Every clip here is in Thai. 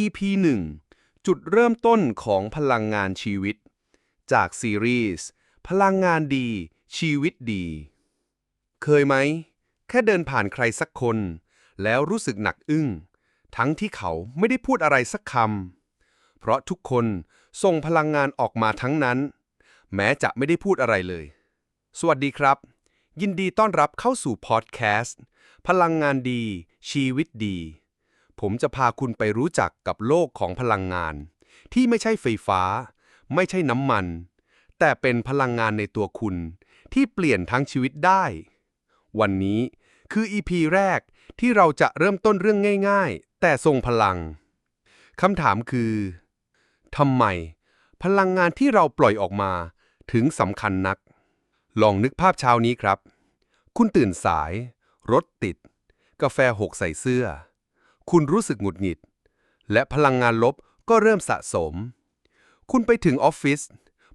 EP 1 จุดเริ่มต้นของพลังงานชีวิต จากซีรีส์พลังงานดี ชีวิตดี เคยไหม แค่เดินผ่านใครสักคน แล้วรู้สึกหนักอึ้ง ทั้งที่เขาไม่ได้พูดอะไรสักคำเพราะทุกคนส่งพลังงานออกมาทั้งนั้น แม้จะไม่ได้พูดอะไรเลย สวัสดีครับ ยินดีต้อนรับเข้าสู่พอดแคสต์ พลังงานดี ชีวิตดี ผมจะพาคุณไปรู้จักกับโลกของพลังงาน ที่ไม่ใช่ไฟฟ้า ไม่ใช่น้ำมัน แต่เป็นพลังงานในตัวคุณ ที่เปลี่ยนทั้งชีวิตได้ วันนี้คือ EP แรกที่เราจะเริ่มต้นเรื่องง่าย ๆ แต่ทรงพลังคำถามคือทำไม พลังงานที่เราปล่อยออกมาถึงสำคัญนัก ลองนึกภาพเช้านี้ครับ คุณตื่นสาย รถติด กาแฟหกใส่เสื้อ คุณรู้สึกหงุดหงิด และพลังงานลบก็เริ่มสะสม คุณไปถึงออฟฟิศ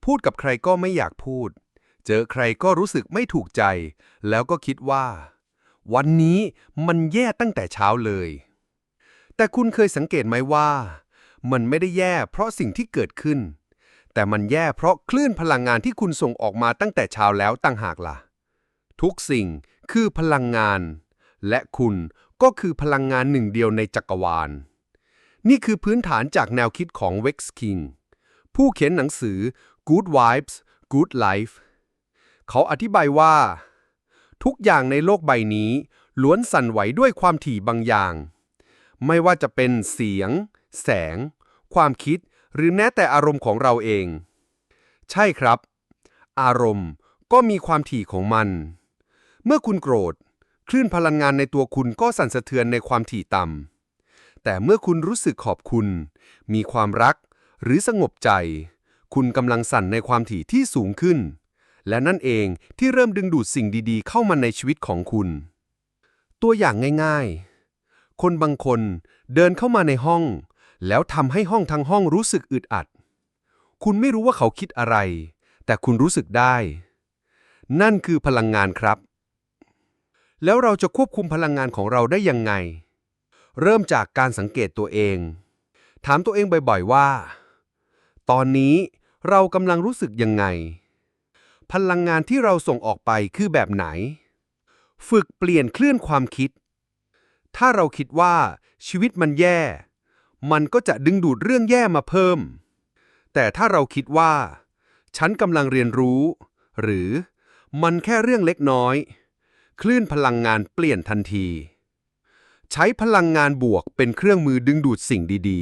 พูดกับใครก็ไม่อยากพูด เจอใครก็รู้สึกไม่ถูกใจ แล้วก็คิดว่า วันนี้มันแย่ตั้งแต่เช้าเลย แต่คุณเคยสังเกตไหมว่า มันไม่ได้แย่เพราะสิ่งที่เกิดขึ้น แต่มันแย่เพราะคลื่นพลังงานที่คุณส่งออกมาตั้งแต่เช้าแล้วตั้งหากล่ะ ทุกสิ่งคือพลังงาน และคุณ ก็คือพลังงานหนึ่งเดียวในจักรวาล นี่คือพื้นฐานจากแนวคิดของ Vex King ผู้เขียนหนังสือ Good Vibes Good Life เขาอธิบายว่า ทุกอย่างในโลกใบนี้ ล้วนสั่นไหวด้วยความถี่บางอย่าง ไม่ว่าจะเป็นเสียง แสง ความคิด หรือแม้แต่อารมณ์ของเราเอง ใช่ครับ อารมณ์ก็มีความถี่ของมัน เมื่อคุณโกรธ คลื่นพลังงานในตัวคุณก็สั่นสะเทือนในความถี่ต่ำ แต่เมื่อคุณรู้สึกขอบคุณ มีความรัก หรือสงบใจ คุณกำลังสั่นในความถี่ที่สูงขึ้น และนั่นเองที่เริ่มดึงดูดสิ่งดีๆ เข้ามาในชีวิตของคุณ ตัวอย่างง่ายๆ คนบางคนเดินเข้ามาในห้อง แล้วทำให้ห้องทั้งห้องรู้สึกอึดอัด คุณไม่รู้ว่าเขาคิดอะไร แต่คุณรู้สึกได้ นั่นคือพลังงานครับ แล้วเราจะควบคุมพลังงานของเราได้ยังไง เริ่มจากการสังเกตตัวเอง ถามตัวเองบ่อยๆว่า ตอนนี้เรากำลังรู้สึกยังไง พลังงานที่เราส่งออกไปคือแบบไหน ฝึกเปลี่ยนเคลื่อนความคิด ถ้าเราคิดว่าชีวิตมันแย่ มันก็จะดึงดูดเรื่องแย่มาเพิ่ม แต่ถ้าเราคิดว่า ฉันกำลังเรียนรู้ หรือมันแค่เรื่องเล็กน้อย คลื่นพลังงานเปลี่ยนทันที ใช้พลังงานบวกเป็นเครื่องมือดึงดูดสิ่งดี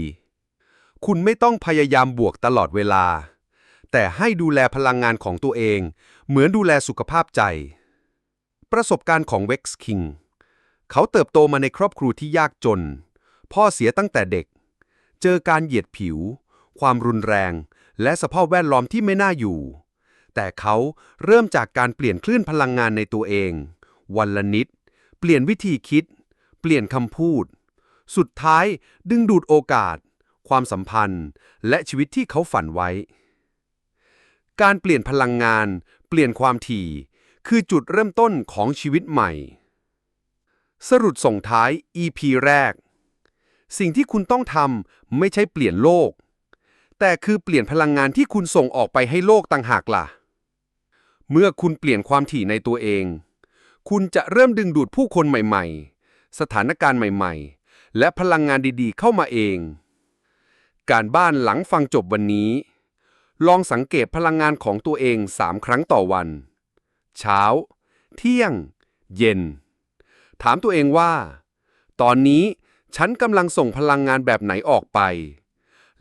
ๆ คุณไม่ต้องพยายามบวกตลอดเวลา แต่ให้ดูแลพลังงานของตัวเอง เหมือนดูแลสุขภาพใจ ประสบการณ์ของเว็กซ์คิงเขาเติบโตมาในครอบครัวที่ยากจน พ่อเสียตั้งแต่เด็ก เจอการเหยียดผิว ความรุนแรง และสภาพแวดล้อมที่ไม่น่าอยู่ แต่เขาเริ่มจากการเปลี่ยนคลื่นพลังงานในตัวเอง วันละนิด เปลี่ยนวิธีคิด เปลี่ยนคำพูด สุดท้ายดึงดูดโอกาส ความสัมพันธ์ และชีวิตที่เขาฝันไว้ การเปลี่ยนพลังงาน เปลี่ยนความถี่ คือจุดเริ่มต้นของชีวิตใหม่ สรุปส่งท้าย EP แรก สิ่งที่คุณต้องทำไม่ใช่เปลี่ยนโลก แต่คือเปลี่ยนพลังงานที่คุณส่งออกไปให้โลกต่างหากล่ะเมื่อคุณเปลี่ยนความถี่ในตัวเอง คุณจะเริ่มดึงดูดผู้คนใหม่ๆ สถานการณ์ใหม่ๆ และพลังงานดีๆ เข้ามาเอง การบ้านหลังฟังจบวันนี้ ลองสังเกตพลังงานของตัวเอง3ครั้งต่อวัน เช้า เที่ยง เย็น ถามตัวเองว่า ตอนนี้ฉันกำลังส่งพลังงานแบบไหนออกไป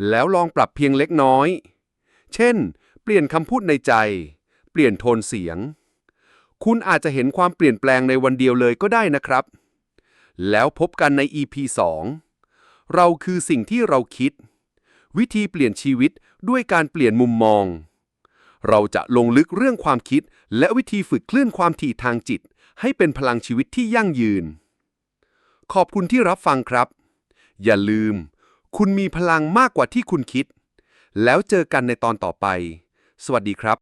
แล้วลองปรับเพียงเล็กน้อย เช่น เปลี่ยนคำพูดในใจ เปลี่ยนโทนเสียง คุณอาจจะเห็นความเปลี่ยนแปลงในวันเดียวเลยก็ได้นะครับ แล้วพบกันใน EP 2 เราคือสิ่งที่เราคิด วิธีเปลี่ยนชีวิตด้วยการเปลี่ยนมุมมอง เราจะลงลึกเรื่องความคิด และวิธีฝึกคลื่นความถี่ทางจิต ให้เป็นพลังชีวิตที่ยั่งยืน ขอบคุณที่รับฟังครับ อย่าลืม คุณมีพลังมากกว่าที่คุณคิด แล้วเจอกันในตอนต่อไป สวัสดีครับ